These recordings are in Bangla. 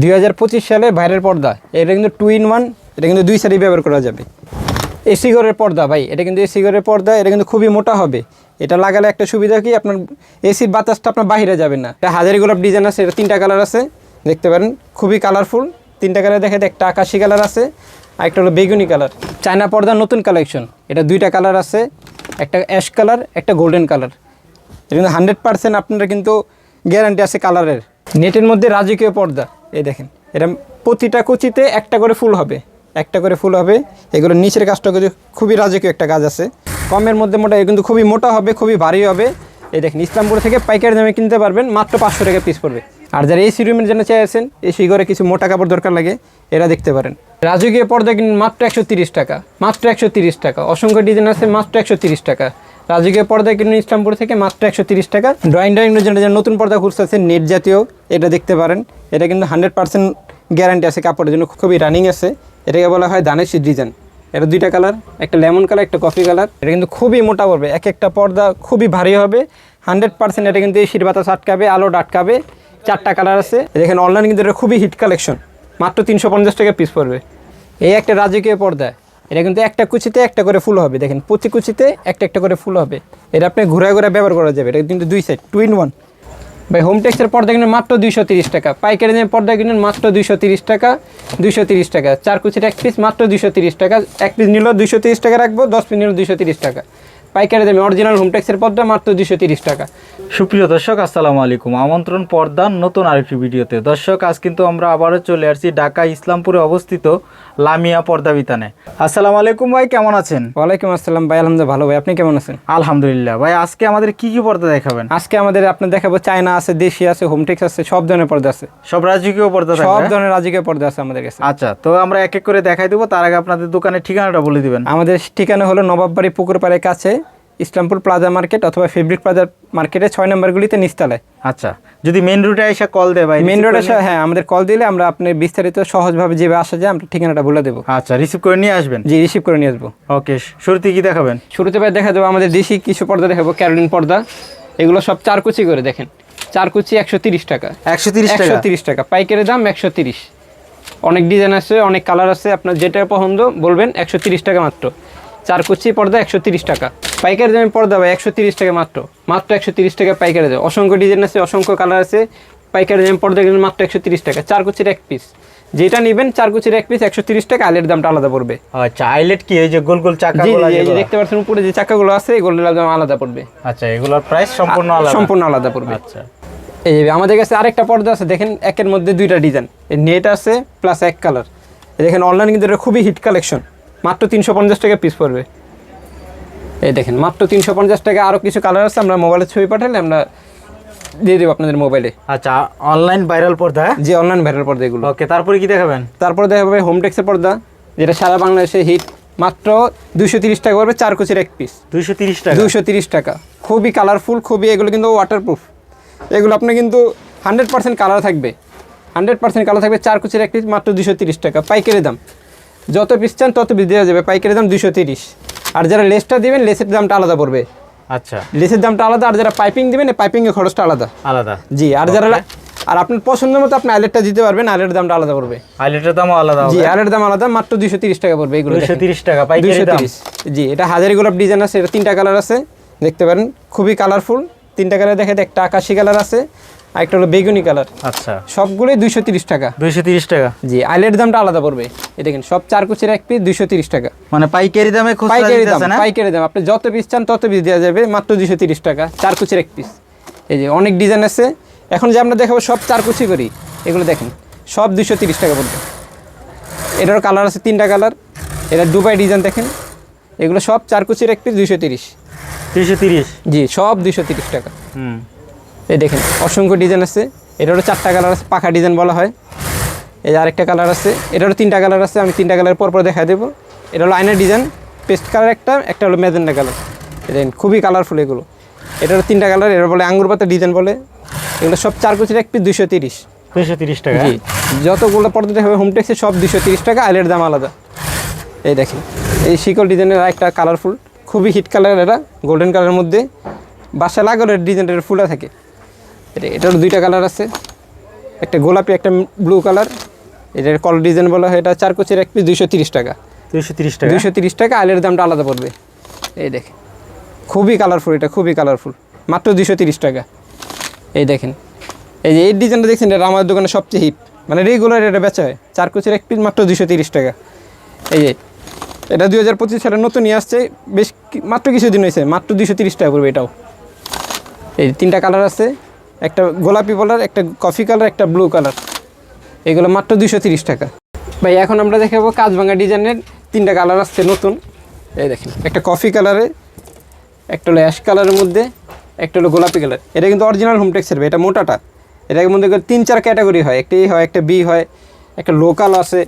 দুই হাজার পঁচিশ সালে বাইরের পর্দা, এটা কিন্তু টু ইন ওয়ান এটা কিন্তু দুই সাইডে ব্যবহার করা যাবে। এসি ঘরের পর্দা ভাই, এটা কিন্তু এসি ঘরের পর্দা, এটা কিন্তু খুবই মোটা হবে। এটা লাগালে একটা সুবিধা কি, আপনার এসির বাতাসটা আপনার বাইরে যাবে না। এটা হাজারি গোলাপ ডিজাইন আছে, এটা তিনটা কালার আছে, দেখতে পারেন, খুবই কালারফুল তিনটা কালার দেখে একটা আকাশি কালার আছে আর একটা হলো বেগুনি কালার চায়না পর্দার নতুন কালেকশন এটা দুইটা কালার আছে, একটা অ্যাশ কালার একটা গোল্ডেন কালার এটা কিন্তু হান্ড্রেড পার্সেন্ট আপনারা কিন্তু গ্যারান্টি আছে কালারের নেটের মধ্যে রাজকীয় পর্দা, এই দেখেন। এটা প্রতিটা কুচিতে একটা করে ফুল হবে, একটা করে ফুল হবে। এগুলো নিচের কাজটা কিন্তু খুবই রাজকীয় একটা কাজ আছে। কমের মধ্যে মোটা কিন্তু খুবই মোটা হবে, খুবই ভারী হবে। এই দেখেন, ইসলামপুর থেকে পাইকারি দামে কিনতে পারবেন, মাত্র পাঁচশো টাকা পিস পড়বে। আর যারা এই রুমের জন্য চাইছেন এই ঘরে কিছু মোটা কাপড় দরকার লাগে, এরা দেখতে পারেন। রাজকীয় পর্দা কিন্তু মাত্র একশো টাকা, মাত্র একশো টাকা। অসংখ্য ডিজাইন আছে, মাত্র একশো টাকা। রাজকীয় পর্দা কিনুন ইসলামপুর থেকে মাত্র একশো তিরিশ টাকা। ড্রয়িং ড্রয়িং জন্য যে নতুন পর্দা খুঁজতেছে নেট জাতীয়, এটা দেখতে পারেন। এটা কিন্তু হান্ড্রেড পার্সেন্ট গ্যারান্টি আছে, কাপড়ের জন্য খুবই রানিং আছে। এটাকে বলা হয় দানেশি ডিজাইন এটা দুইটা কালার একটা লেমন কালার একটা কফি কালার এটা কিন্তু খুবই মোটা পড়বে। এক একটা পর্দা খুবই ভারী হবে। হান্ড্রেড পার্সেন্ট এটা কিন্তু এই বাতাস আটকাবে আলো আটকাবে। চারটা কালার আছে। দেখেন অনলাইন কিন্তু এটা খুবই হিট কালেকশন মাত্র তিনশো পঞ্চাশ টাকা পিস পড়বে। এই একটা রাজকীয় পর্দা। এটা কিন্তু একটা কুচিতে একটা করে ফুল হবে। দেখেন, প্রতি কুচিতে একটা একটা করে ফুল হবে। এটা আপনি ঘুরে ঘুরে ব্যবহার করা যাবে। এটা কিন্তু দুই সাইড টু ইন ওয়ান ভাই হোম টেক্সের পর্দা কিনুন মাত্র দুইশো তিরিশ টাকা। পাইকারি দামে পর্দা কিনুন মাত্র দুইশো তিরিশ টাকা, দুইশো তিরিশ টাকা। চার কুচির এক পিস মাত্র দুইশো তিরিশ টাকা। এক পিস নিলেও দুইশো তিরিশ টাকা রাখব, দশ পিস নিলেও দুইশো তিরিশ টাকা। পাইকারি দামে অরিজিনাল হোম টেক্সের পর্দা মাত্র দুইশো তিরিশ টাকা। সুপ্রিয় দর্শক, আসসালামু আলাইকুম। আমন্ত্রণ পর্দার নতুন আরেকটি ভিডিওতে। দর্শক, আজ কিন্তু আমরা আবারও চলে আসছি ঢাকা ইসলামপুরে অবস্থিত লামিয়া পর্দা বিতানে আসসালামু আলাইকুম ভাই কেমন আছেন? ওয়ালাইকুম আসসালাম ভাই আলহামদুলিল্লাহ ভালো ভাই আপনি কেমন আছেন? আলহামদুলিল্লাহ। ভাই আজকে আমাদের কি কি পর্দা দেখাবেন? আজকে আমাদের আপনার দেখাবো চায়না আছে দেশি আছে হোমটেক্স আছে সব ধরনের পর্দা আছে। সব রাজকীয় পর্দা সব ধরনের রাজকীয় পর্দা আছে আমাদের কাছে। আচ্ছা তো আমরা এক এক করে দেখাই দেবো। তার আগে আপনাদের দোকানের ঠিকানাটা বলে দিবেন। আমাদের ঠিকানা হলো নবাববাড়ি পুকুর পাড়ের কাছে ইসলামপুর প্লাজা মার্কেট অথবা ফেব্রিক প্লাজা মার্কেটে ছয় নম্বরগুলিতে নিচতলায়। আচ্ছা যদি মেন রুটে এসে কল দেয় ভাই মেন রোডে করে হ্যাঁ আমাদের কল দিলে আমরা আপনার বিস্তারিত সহজভাবে যেভাবে আসা যায় আমরা ঠিকানাটা বলে দেবো। আচ্ছা রিসিভ করে নিয়ে আসবেন? জি রিসিভ করে নিয়ে আসব। ওকে শুরুতে কি দেখাবেন? শুরুতে ভাই দেখা দেবো আমাদের দেশি কিছু পর্দা দেখাবো ক্যারোলিন পর্দা। এগুলো সব চার কুচি করে দেখেন। চার কুচি একশো তিরিশ টাকা। একশো তিরিশ একশো টাকা তিরিশ টাকা। পাইকারি দাম একশো তিরিশ। অনেক ডিজাইন আছে অনেক কালার আছে আপনার যেটা পছন্দ বলবেন একশো তিরিশ টাকা মাত্র। চার কুচি পর্দা একশো তিরিশ টাকা। পাইকারি দামে পর্দা ভাই একশো তিরিশ টাকা মাত্র। মাত্র একশো তিরিশ টাকা পাইকারি দাম। অসংখ্য ডিজাইন আছে অসংখ্য কালার আছে। পাইকারি দামে পর্দা কিনুন মাত্র একশো তিরিশ টাকা। চার কুচির এক পিস যেটা নেবেন চার কুচির এক পিস একশো তিরিশ টাকা আইলের দামটা আলাদা পড়বে। আচ্ছা আইলেট কি? এই যে গোল গোল চাকা দেখতে পাচ্ছেন উপরে যে চাকাগুলো আছে এগুলোর দাম আলাদা পড়বে। আচ্ছা এগুলোর প্রাইস সম্পূর্ণ আলাদা? সম্পূর্ণ আলাদা পড়বে। আচ্ছা। এই আমাদের কাছে আরেকটা পর্দা আছে দেখেন একের মধ্যে দুইটা ডিজাইন। নেট আছে প্লাস এক কালার দেখেন অনলাইন কিন্তু এটা খুবই হিট কালেকশন মাত্র তিনশো পঞ্চাশ টাকা পিস পড়বে। এই দেখেন মাত্র তিনশো পঞ্চাশ টাকা আরও কিছু কালার আছে আমরা মোবাইলের ছবি পাঠালে আমরা দিয়ে দেবো আপনাদের মোবাইলে আচ্ছা অনলাইন ভাইরাল পর্দা? যে অনলাইন ভাইরাল পর্দা এগুলো। ওকে তারপরে কি দেখাবেন? তারপরে দেখা যাবে হোম টেক্সের পর্দা যেটা সারা বাংলাদেশে হিট মাত্র দুশো তিরিশ টাকা পড়বে চার কুচির এক পিস দুইশো তিরিশ টাকা? দুশো তিরিশ টাকা। খুবই কালারফুল খুবই এগুলো কিন্তু ওয়াটারপ্রুফ এগুলো আপনি কিন্তু হান্ড্রেড পার্সেন্ট কালার থাকবে। হান্ড্রেড পার্সেন্ট কালার থাকবে চার কুচির এক পিস মাত্র দুশো তিরিশ টাকা। পাইকারি দাম। যত পিস চান তত পিস দেওয়া যাবে। পাইকারি দাম দুশো তিরিশ। আর যারা লেসটা দিবেন লেসের দামটা আলাদা পড়বে। আচ্ছা। লেসের দামটা আলাদা আর যারা পাইপিং দিবেন পাইপিংয়ের খরচটা আলাদা। আলাদা। জি আর যারা আর আপনার পছন্দ মতো আপনি আইলেটটা দিতে পারবেন আইলেটের দামটা আলাদা পড়বে। আইলেটের দামও আলাদা জি আইলেটের দাম আলাদা মাত্র দুশো তিরিশ টাকা পড়বে এগুলো দেখেন। তিরিশ টাকা পাইকারি দাম। তিরিশ। জি এটা হাজারি গোলাপ ডিজাইন আছে এটা তিনটা কালার আছে দেখতে পারেন। খুবই কালারফুল তিনটা কালার দেখে একটা আকাশি কালার আছে। আর একটা হলো বেগুনি কালার। আচ্ছা। সবগুলোই দুইশো তিরিশ টাকা। দুইশো তিরিশ টাকা? জি আইলের দামটা আলাদা পড়বে। এই দেখেন সব চার কুচির এক পিস দুইশো তিরিশ টাকা। মানে পাইকারি দামে পাইকারি দাম পাইকারি দাম। আপনি যত পিস চান তত পিস দেওয়া যাবে মাত্র দুইশো তিরিশ টাকা চার কুচির এক পিস এই যে অনেক ডিজাইন আছে। এখন যে আমরা দেখাবো সব চার কুচি করি এগুলো দেখেন সব দুইশো তিরিশ টাকা পড়বে। এটার কালার আছে তিনটা কালার এটা দুবাই ডিজাইন দেখেন। এগুলো সব চার কুচির এক পিস দুইশো তিরিশ। দুইশো তিরিশ? জি সব দুইশো তিরিশ টাকা। হুম। এই দেখেন অসংখ্য ডিজাইন আছে। এটারও চারটা কালার আছে পাখা ডিজাইন বলা হয়। এই যে আরেকটা কালার আছে এটারও তিনটা কালার আছে আমি তিনটা কালার পর পর দেখা দেবো। এটা হলো আয়নার ডিজাইন পেস্ট কালার একটা একটা হলো ম্যাজেন্ডা কালার দেখেন খুবই কালারফুল এগুলো। এটারও তিনটা কালার এটা বলে আঙ্গুর পাতা ডিজাইন বলে। এগুলো সব চার কুচির এক পিস দুইশো তিরিশ। দুইশো তিরিশ টাকা। জি যতগুলো পর্দা হবে হোম টেক্সে সব দুশো তিরিশ টাকা আইলের দাম আলাদা। এই দেখেন এই শিকল ডিজাইনের একটা কালারফুল খুবই হিট কালার এটা গোল্ডেন কালারের মধ্যে। বাসা লাগালে ডিজাইনের ফুলা থাকে। এটা এটার দুইটা কালার আছে। একটা গোলাপি একটা ব্লু কালার এটার কল ডিজাইন বলা হয় এটা চার কুচির এক পিস দুইশো তিরিশ টাকা। দুইশো তিরিশ টাকা? দুইশো তিরিশ টাকা আলের দামটা আলাদা পড়বে। এই দেখেন খুবই কালারফুল এটা খুবই কালারফুল মাত্র দুইশো তিরিশ টাকা। এই দেখেন এই যে এই ডিজাইনটা দেখছেন এটা আমাদের দোকানে সবচেয়ে হিট মানে রেগুলার এটা বেচা হয়। চার কুচির এক পিস মাত্র দুইশো তিরিশ টাকা। এই যে এটা দুই হাজার পঁচিশ সালে নতুন নিয়ে আসছে বেশ মাত্র কিছুদিন হয়েছে মাত্র দুইশো তিরিশ টাকা পড়বে এটাও। এই তিনটা কালার আছে। একটা গোলাপি কালার একটা কফি কালার, একটা ব্লু কালার। এগুলো মাত্র দুইশো তিরিশ টাকা। ভাই, এখন আমরা দেখাবো কাজভাঙা ডিজাইনের তিনটা কালার আসছে নতুন। এই দেখেন, একটা কফি কালারে, একটা হলো অ্যাশ কালারের মধ্যে, একটা হলো গোলাপি কালার। এটা কিন্তু অরিজিনাল হোমটেক্সের এটা মোটাটা। এটার মধ্যে তিন, চার ক্যাটাগরি হয়। একটা এ হয়, একটা বি হয়, একটা লোকাল আছে।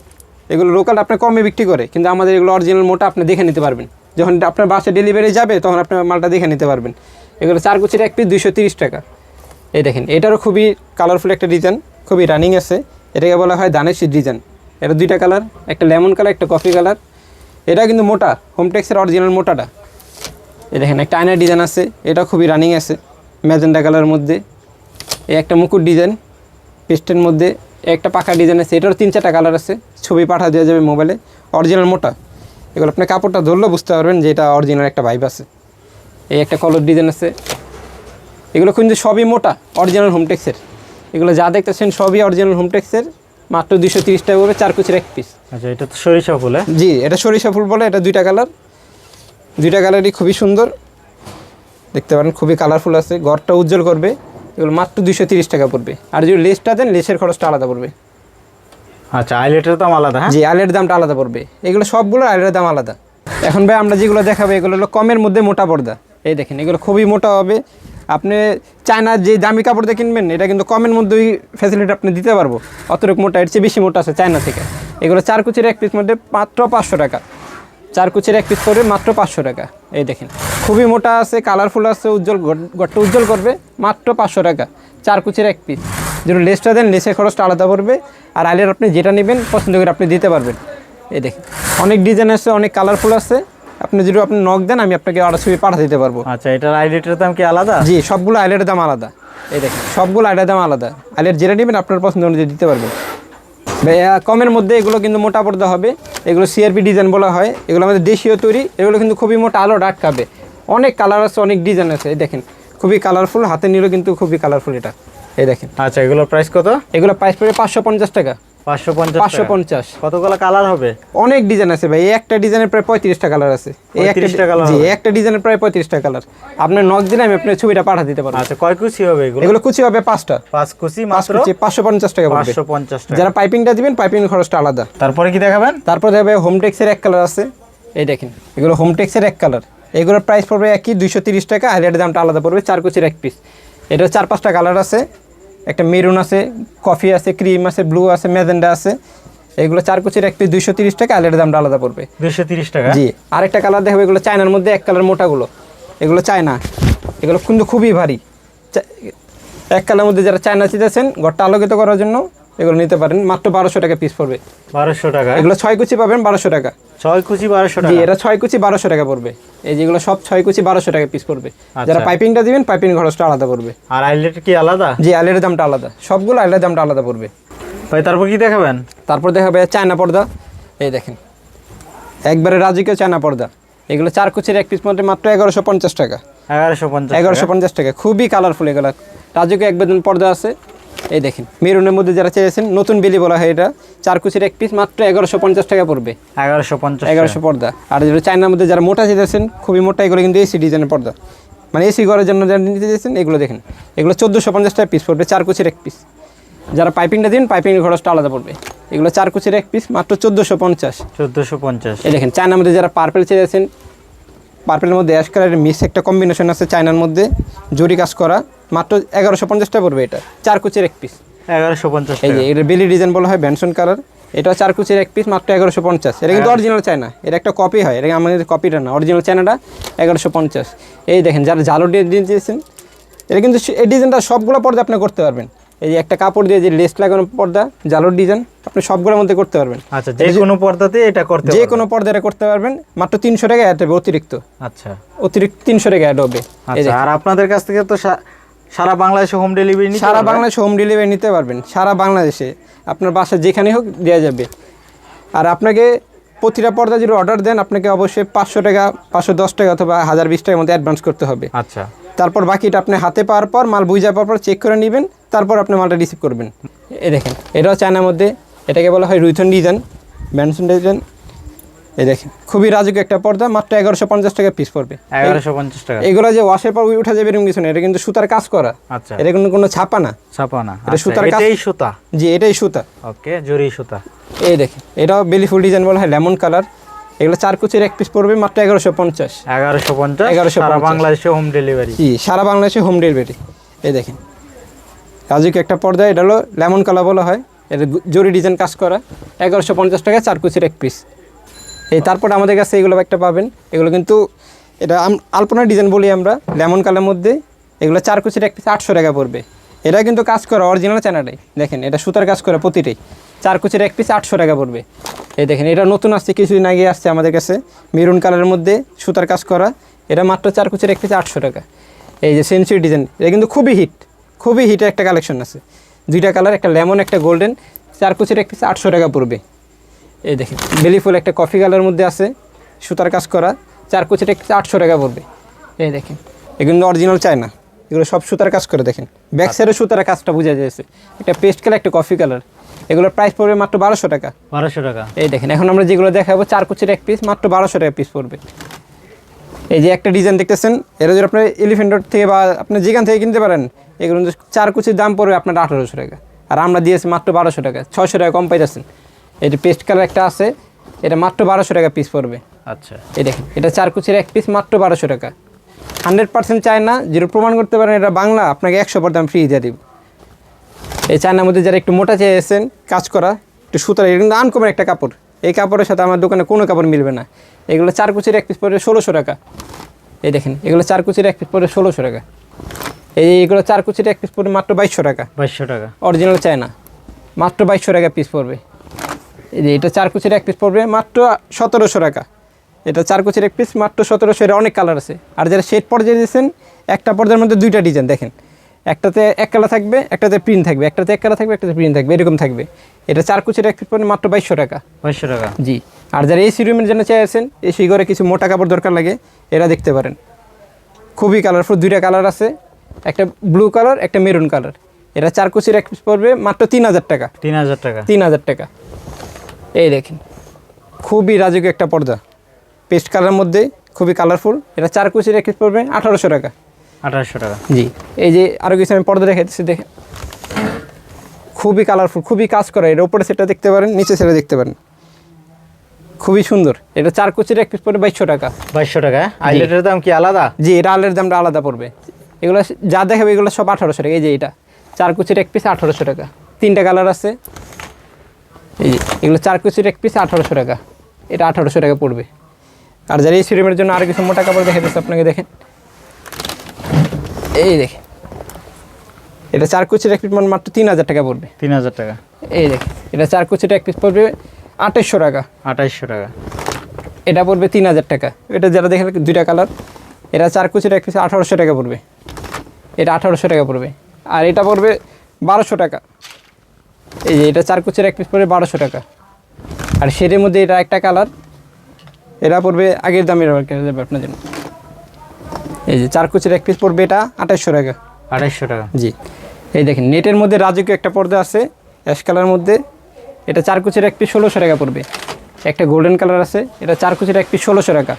এগুলো লোকাল আপনার কমে বিক্রি করে, কিন্তু আমাদের এগুলো অরিজিনাল মোটা আপনি দেখে নিতে পারবেন। যখন আপনার বাসে ডেলিভারি যাবে, তখন আপনার মালটা দেখে নিতে পারবেন। এগুলো চার কুচির এক পিস দুইশো তিরিশ টাকা। এই দেখেন, এটারও খুবই কালারফুল একটা ডিজাইন খুবই রানিং আছে। এটাকে বলা হয় দানেশি ডিজাইন এটা দুইটা কালার একটা লেমন কালার একটা কফি কালার এটা কিন্তু মোটা হোমটেক্সের অরিজিনাল মোটাটা। এই দেখেন, একটা আয়নার ডিজাইন আছে, এটা খুবই রানিং আছে ম্যাজেন্ডা কালারের মধ্যে। এই একটা মুকুট ডিজাইন পেস্টের মধ্যে। একটা পাকা ডিজাইন আছে, এটারও তিন চারটা কালার আছে, ছবি পাঠা দেওয়া যাবে মোবাইলে অরিজিনাল মোটা। এগুলো আপনি কাপড়টা ধরলেও বুঝতে পারবেন যে এটা অরিজিনাল একটা ভাইব আছে। এই একটা কলর ডিজাইন আছে। এগুলো কিন্তু সবই মোটা অরিজিনাল হোমটেক্সের এগুলো যা দেখতেছেন সবই অরিজিনাল হোমটেক্সের মাত্র দুশো তিরিশ টাকা করে চার কুচির এক পিস আচ্ছা এটা তো সরিষা ফুল হ্যাঁ? জি এটা সরিষা ফুল বলে এটা দুইটা কালার দুইটা কালারই খুবই সুন্দর। দেখতে পারেন খুবই কালারফুল আছে। ঘরটা উজ্জ্বল করবে। এগুলো মাত্র দুশো তিরিশ টাকা পড়বে। আর যদি লেসটা দেন লেসের খরচটা আলাদা পড়বে। আচ্ছা আইলেটের দাম আলাদা হ্যাঁ? জি আলের দামটা আলাদা পড়বে। এগুলো সবগুলো আলের দাম আলাদা। এখন ভাই আমরা যেগুলো দেখাবো এগুলো হলো কমের মধ্যে মোটা পর্দা। এই দেখেন এগুলো খুবই মোটা হবে। আপনি চায়নার যে দামি কাপড় কাপড়টা কিনবেন, এটা কিন্তু কমের মধ্যেই ফ্যাসিলিটি আপনি দিতে পারব। অতটুকু মোটা, এর চেয়ে বেশি মোটা আছে চায়না থেকে। এগুলো চার কুচির এক পিস মধ্যে মাত্র পাঁচশো টাকা। চার কুচির এক পিস পড়বে মাত্র পাঁচশো টাকা। এই দেখেন, খুবই মোটা আছে কালারফুল আছে, উজ্জ্বল ঘর- ঘরটা উজ্জ্বল করবে, মাত্র পাঁচশো টাকা। চার কুচির এক পিস যদি লেসটা দেন, লেসের খরচটা আলাদা পড়বে। আর আইলের আপনি যেটা নেবেন, পছন্দ করে আপনি দিতে পারবেন। এই দেখেন, অনেক ডিজাইন আছে, অনেক কালারফুল আছে। আপনি যদি আপনি নক দেন আমি আপনাকে অর্ডার ছবি পাঠা দিতে পারব। আচ্ছা এটার আইলেটের দাম কি আলাদা? জি সবগুলো আইলেটের দাম আলাদা। এই দেখেন। সবগুলো আইলের দাম আলাদা। আইলেট যেটা নেবেন আপনার পছন্দ অনুযায়ী দিতে পারবেন ভাইয়া, কমের মধ্যে এগুলো কিন্তু মোটা পর্দা হবে। এগুলো সিআরপি ডিজাইন বলা হয়। এগুলো আমাদের দেশীয় তৈরি। এগুলো কিন্তু খুবই মোটা আলো আটকাবে অনেক কালার আছে অনেক ডিজাইন আছে। এই দেখেন খুবই কালারফুল হাতে নিলেও কিন্তু খুবই কালারফুল এটা। এই দেখেন। আচ্ছা এগুলোর প্রাইস কত? এগুলো প্রাইস পড়বে পাঁচশো পঞ্চাশ টাকা। পাঁচশো পঞ্চাশ পাঁচশো কতগুলো কালার হবে? অনেক ডিজাইন আছে ভাই। একটা ডিজাইনের প্রায় পঁয়ত্রিশটা কালার আছে। একটা 35টা জি একটা ডিজাইনের প্রায় পঁয়ত্রিশটা কালার। আপনার নক দিলে আমি আপনার ছবিটা পাঠা দিতে পারব। আচ্ছা কয় কুচি হবে এগুলো? এগুলো কুচি হবে পাঁচটা। পাঁচ কুচি মাত্র? পাঁচশো পঞ্চাশ টাকা পড়বে। পাঁচশো পঞ্চাশ টাকা। যারা পাইপিংটা দিবেন পাইপিং খরচটা আলাদা। তারপরে কি দেখাবেন? তারপর যাবে হোমটেক্সের এক কালার আছে। এই দেখেন। এগুলো হোমটেক্সের এক কালার। এগুলোর প্রাইস পড়বে একই দুইশো তিরিশ টাকা। আর এটার দামটা আলাদা পড়বে চার কুচির এক পিস এটা চার পাঁচটা কালার আছে। একটা মেরুন আছে কফি আছে ক্রিম আছে ব্লু আছে মেজেন্ডা আছে। এগুলো চার কুচির এক পিস দুইশো তিরিশ টাকা আর এটার দামটা আলাদা পড়বে। দুইশো তিরিশ টাকা? জি আরেকটা কালার দেখবে এগুলো চায়নার মধ্যে এক কালার মোটাগুলো। এগুলো চায়না। এগুলো কিন্তু খুবই ভারী। এক কালার মধ্যে যারা চায়না চিতেছেন ঘরটা আলোকিত করার জন্য এগুলো নিতে পারেন। মাত্র বারোশো টাকা পিস পড়বে। বারোশো টাকা? এগুলো ছয় কুচি পাবেন বারোশো টাকা। ছয় কুচি বারোশো টাকা? এটা ছয় কুচি বারোশো টাকা পড়বে। এই যেগুলো সব ছয় কুচি বারোশো টাকা পিস পড়বে। আচ্ছা। যারা পাইপিংটা দিবেন পাইপিং খরচটা আলাদা পড়বে। আর আইলেট কি আলাদা? জি আলের দামটা আলাদা। সবগুলো আলের দামটা আলাদা পড়বে। ভাই তারপর কি দেখাবেন? তারপর দেখাবে চায়না পর্দা। এই দেখেন। একবারে রাজকীয় চায়না পর্দা। এগুলো চার কুচির এক পিস মধ্যে মাত্র এগারোশো পঞ্চাশ টাকা। এগারোশো পঞ্চাশ এগারোশো পঞ্চাশ টাকা। খুবই কালারফুল এগুলো। রাজকীয় এক বেদন পর্দা আছে। এই দেখেন মেরুনের মধ্যে যারা চেয়েছেন নতুন বেলি বলা হয় এটা। চার কুচির এক পিস মাত্র এগারোশো পঞ্চাশ টাকা পড়বে। এগারোশো পঞ্চাশ এগারোশো পর্দা। আর যেগুলো চায়নার মধ্যে যারা মোটা চেয়েছেন খুবই মোটা এগুলো কিন্তু এসি ডিজাইনের পর্দা। মানে এসি ঘরের জন্য যারা নিতে চেয়েছেন এগুলো দেখেন। এগুলো চোদ্দোশো পঞ্চাশ টাকা পিস পড়বে চার কুচির এক পিস যারা পাইপিংটা দিন পাইপিংয়ের খরচটা আলাদা পড়বে। এগুলো চার কুচির এক পিস মাত্র চোদ্দোশো পঞ্চাশ। চোদ্দোশো পঞ্চাশ। এই দেখেন চায়নার মধ্যে যারা পার্পেল চেয়েছেন পার্পেলের মধ্যে অ্যাশ কালারের মিক্স একটা কম্বিনেশন আছে চায়নার মধ্যে। জরি কাজ করা। মাত্র এগারোশো পঞ্চাশ টাকা পড়বে এটা। চার কুচির এক পিস এগারোশো পঞ্চাশ এই যে এটা বেলি ডিজাইন বলা হয় ব্যানসন কালার এটা চার কুচির এক পিস মাত্র এগারোশো পঞ্চাশ। এটা কিন্তু অরিজিনাল চায়না এটা একটা কপি হয়। এটা আমাদের কপিটা না। অরিজিনাল চায়নাটা এগারোশো পঞ্চাশ। এই দেখেন যারা জালো ডিজাইন দিয়েছেন এটা কিন্তু এই ডিজাইনটা সবগুলো পর্দা আপনি করতে পারবেন। এই যে একটা কাপড় দিয়ে যে লেস লাগানো পর্দা জালোর ডিজাইন আপনি সবগুলোর মধ্যে করতে পারবেন। আচ্ছা যে কোনো পর্দাতে এটা করতে যে কোনো পর্দা এটা করতে পারবেন। মাত্র তিনশো টাকা অ্যাড হবে অতিরিক্ত। আচ্ছা। অতিরিক্ত তিনশো টাকা অ্যাড হবে। আচ্ছা আর আপনাদের কাছ থেকে তো সারা বাংলাদেশে হোম ডেলিভারি সারা বাংলাদেশে হোম ডেলিভারি নিতে পারবেন। সারা বাংলাদেশে। আপনার বাসা যেখানে হোক দেওয়া যাবে। আর আপনাকে প্রতিটা পর্দা যদি অর্ডার দেন আপনাকে অবশ্যই পাঁচশো টাকা পাঁচশো দশ টাকা অথবা হাজার বিশ টাকার মধ্যে অ্যাডভান্স করতে হবে। আচ্ছা। তারপর বাকিটা আপনি হাতে পাওয়ার পর মাল বুঝে পাওয়ার পর চেক করে নেবেন তারপর আপনি মালটা রিসিভ করবেন। এই দেখেন এটাও চায়নার মধ্যে এটাকে বলা হয় রুইথন ডিজাইন ব্যানসন ডিজাইন এই দেখেন খুবই রাজকীয় একটা পর্দা মাত্র এগারোশো পঞ্চাশ টাকা পিস পড়বে। এগারোশো পঞ্চাশ টাকা। এগুলো যে ওয়াশের পর উঠে যাবে এরকম কিছু না এটা কিন্তু সুতার কাজ করা। আচ্ছা। এটা কিন্তু কোনো ছাপা না। ছাপা না এটা সুতার কাজ- এটাই সুতা। জি এটাই সুতা। ওকে জরি সুতা। এই দেখেন এটাও বেলিফুল ডিজাইন বলা হয় লেমন কালার এগুলো চার কুচির এক পিস পড়বে মাত্র এগারোশো পঞ্চাশ। এগারোশো পঞ্চাশ 1150 সারা বাংলাদেশে হোম ডেলিভারি জি সারা বাংলাদেশে হোম ডেলিভারি এই দেখেন রাজুকে একটা পর্দা এটা হলো লেমন কালার বলা হয়। এটা জরি ডিজাইন কাজ করা। এগারোশো পঞ্চাশ টাকা চার কুচির এক পিস এই তারপর আমাদের কাছে এগুলো একটা পাবেন। এগুলো কিন্তু এটা আলপনা ডিজাইন বলি আমরা, লেমন কালার মধ্যে। এগুলো চার কুচির এক পিস আটশো টাকা পড়বে। এটা কিন্তু কাজ করা অরিজিনাল চানাটাই দেখেন, এটা সুতার কাজ করা প্রতিটাই চার কুচির এক পিস আটশো টাকা পড়বে। এই দেখেন, এটা নতুন আসছে, কিছুদিন আগে আসছে আমাদের কাছে। মেরুন কালারের মধ্যে সুতার কাজ করা। এটা মাত্র চার কুচির এক পিস আটশো টাকা। এই যে সেঞ্চুরি ডিজাইন এটা কিন্তু খুবই হিট খুবই হিটের একটা কালেকশন আছে। দুইটা কালার একটা লেমন একটা গোল্ডেন চার কুচির এক পিস আটশো টাকা পড়বে। এই দেখেন বেলি ফুল একটা কফি কালার মধ্যে আছে সুতার কাজ করা চার কুচিটা আটশো টাকা পড়বে। এই দেখেন এগুলো অরিজিনাল চায় না এগুলো সব সুতার কাজ করে দেখেন। ব্যাক সাইডে সুতার কাজটা বোঝা যাচ্ছে একটা পেস্ট কালার একটা কফি কালার এগুলোর প্রাইস পড়বে মাত্র বারোশো টাকা। বারোশো টাকা। এই দেখেন এখন আমরা যেগুলো দেখাবো চার কুচির এক পিস মাত্র বারোশো টাকা পিস পড়বে। এই যে একটা ডিজাইন দেখতেছেন এটা যদি আপনার এলিফেন্ট রোড থেকে বা আপনি যেখান থেকে কিনতে পারেন এগুলো চার কুচির দাম পড়বে আপনার আঠারোশো টাকা। আর আমরা দিয়েছি মাত্র বারোশো টাকা ছয়শো টাকা কম পাইতেছেন। এই যে পেস্ট কালার একটা আছে এটা মাত্র বারোশো টাকা পিস পড়বে। আচ্ছা। এই দেখেন এটা চার কুচির এক পিস মাত্র বারোশো টাকা। হান্ড্রেড পার্সেন্ট চায় না যেটা প্রমাণ করতে পারেন এটা বাংলা আপনাকে একশো পর দাম ফ্রি দিয়ে দিব। এই চায়নার মধ্যে যারা একটু মোটা চেয়েছেন কাজ করা একটু সুতার এটা কিন্তু আনকমন একটা কাপড়। এই কাপড়ের সাথে আমার দোকানে কোনো কাপড় মিলবে না। এগুলো চার কুচির এক পিস পড়বে ষোলোশো টাকা। এই দেখেন এগুলো চার কুচির এক পিস পড়বে ষোলোশো টাকা। এই এগুলো চার কুচির এক পিস পড়বে মাত্র বাইশশো টাকা। বাইশশো টাকা। অরিজিনাল চায়না মাত্র বাইশশো টাকা পিস পড়বে। এটা চার কুচির এক পিস পড়বে মাত্র সতেরোশো টাকা। এটা চার কুচির এক পিস মাত্র সতেরোশো এটা অনেক কালার আছে। আর যারা শেড পর্যায়ে দিয়েছেন একটা পর্যায়ের মধ্যে দুইটা ডিজাইন দেখেন। একটাতে এক কালার থাকবে একটাতে প্রিন্ট থাকবে। একটাতে এক কালার থাকবে একটাতে প্রিন্ট থাকবে এরকম থাকবে। এটা চার কুচির এক পিস পড়বে মাত্র বাইশশো টাকা। বাইশশো টাকা। জি। আর যারা এসি রুমের জন্য চাইছেন এসি ঘরে কিছু মোটা কাপড় দরকার লাগে এরা দেখতে পারেন। খুবই কালারফুল দুইটা কালার আছে। একটা ব্লু কালার একটা মেরুন কালার এটা চার কুচির এক পিস পড়বে মাত্র তিন হাজার টাকা। তিন হাজার টাকা। তিন হাজার টাকা। এই দেখেন। খুবই রাজকীয় একটা পর্দা। পেস্ট কালার মধ্যে খুবই কালারফুল এটা চার কুচির এক পিস পড়বে আঠারোশো টাকা। আঠারোশো টাকা। জি। এই যে আরও কিছু আমি পর্দা দেখাচ্ছি দেখে খুবই কালারফুল খুবই কাজ করা। এর উপরে সেটা দেখতে পারেন নিচে সেটা দেখতে পারেন। খুবই সুন্দর। এটা চার কুচির এক পিস পড়বে বাইশশো টাকা। বাইশশো টাকা। আইলেটের দাম কি আলাদা? জি এটা আলের দামটা আলাদা পড়বে। এগুলো যা দেখাবে এগুলো সব আঠারোশো টাকা। এই যে এটা চার কুচির এক পিস আঠারোশো টাকা। তিনটা কালার আছে। এই যে এগুলো চার কুচির এক পিস আঠারোশো টাকা। এটা আঠারোশো টাকা পড়বে। আর যারা এই সিরিমের জন্য আরও কিছু মোটা কাপড় দেখে দিচ্ছে আপনাকে দেখেন। এই দেখেন। এটা চার কুচির এক পিস মানে মাত্র তিন হাজার টাকা পড়বে। তিন হাজার টাকা। এই দেখেন এটা চার কুচির এক পিস পড়বে আঠাশশো টাকা। আঠাইশশো টাকা। এটা পড়বে তিন হাজার টাকা। এটা যারা দেখেন দুইটা কালার। এটা চার কুচির এক পিস আঠারোশো টাকা পড়বে। এটা আঠারোশো টাকা পড়বে। আর এটা পড়বে বারোশো টাকা। এই যে এটা চার কুচির এক পিস পড়বে বারোশো টাকা। আর সেটার মধ্যে এটা একটা কালার এটা পড়বে আগের দামের যাবে আপনার জন্য। এই যে চার কুচির এক পিস পড়বে এটা আঠাশশো টাকা। আঠাইশশো টাকা। জি। এই দেখেন নেটের মধ্যে রাজকীয় একটা পর্দা আছে অ্যাশ কালার মধ্যে। এটা চার কুচির এক পিস ষোলোশো টাকা পড়বে। একটা গোল্ডেন কালার আছে এটা চার কুচির এক পিস ষোলোশো টাকা।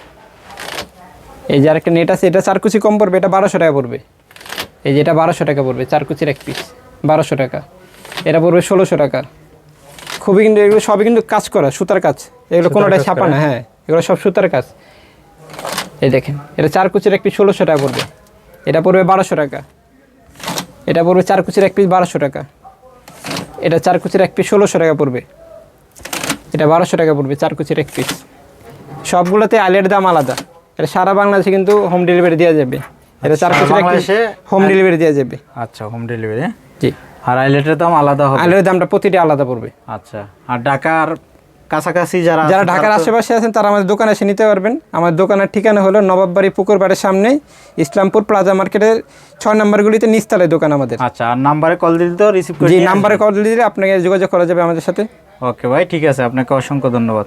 এই যে আরেকটা নেট আছে এটা চার কুচি কম পড়বে এটা বারোশো টাকা পড়বে। এই যে এটা বারোশো টাকা পড়বে চার কুচির এক পিস বারোশো টাকা। এটা পড়বে ষোলোশো টাকা। খুবই কিন্তু এগুলো সবই কিন্তু কাজ করা সুতার কাজ। এগুলো কোনোটাই ছাপা না হ্যাঁ এগুলো সব সুতার কাজ। এই দেখেন এটা চার কুচির এক পিস ষোলোশো টাকা পড়বে। এটা পড়বে বারোশো টাকা। এটা পড়বে চার কুচির এক পিস বারোশো টাকা। এটা চার কুচির এক পিস ষোলোশো টাকা পড়বে। এটা বারোশো টাকা পড়বে চার কুচির এক পিস সবগুলোতে আলের দাম আলাদা। এটা সারা বাংলাদেশে কিন্তু হোম ডেলিভারি দেওয়া যাবে। এটা চার সারা কুচির এক পিস হোম ডেলিভারি দেওয়া যাবে। আচ্ছা হোম ডেলিভারি জি। আর আইলেটের দাম আলাদা হবে? আলের দামটা প্রতিটা আলাদা পড়বে। আচ্ছা আর ঢাকার কাছাকাছি যারা যারা ঢাকার আশেপাশে আছেন তারা আমাদের দোকানে এসে নিতে পারবেন। আমার দোকানের ঠিকানা হলো নবাববাড়ি পুকুরবাড়ির সামনে ইসলামপুর প্লাজা মার্কেটের ছয় নম্বরগুলিতে নিচতলায় দোকান আমাদের। আচ্ছা আর নাম্বারে কল দিলে তো রিসিভ করে নাম্বারে কল দিলে আপনাকে যোগাযোগ করা যাবে আমাদের সাথে। ওকে ভাই ঠিক আছে আপনাকে অসংখ্য ধন্যবাদ।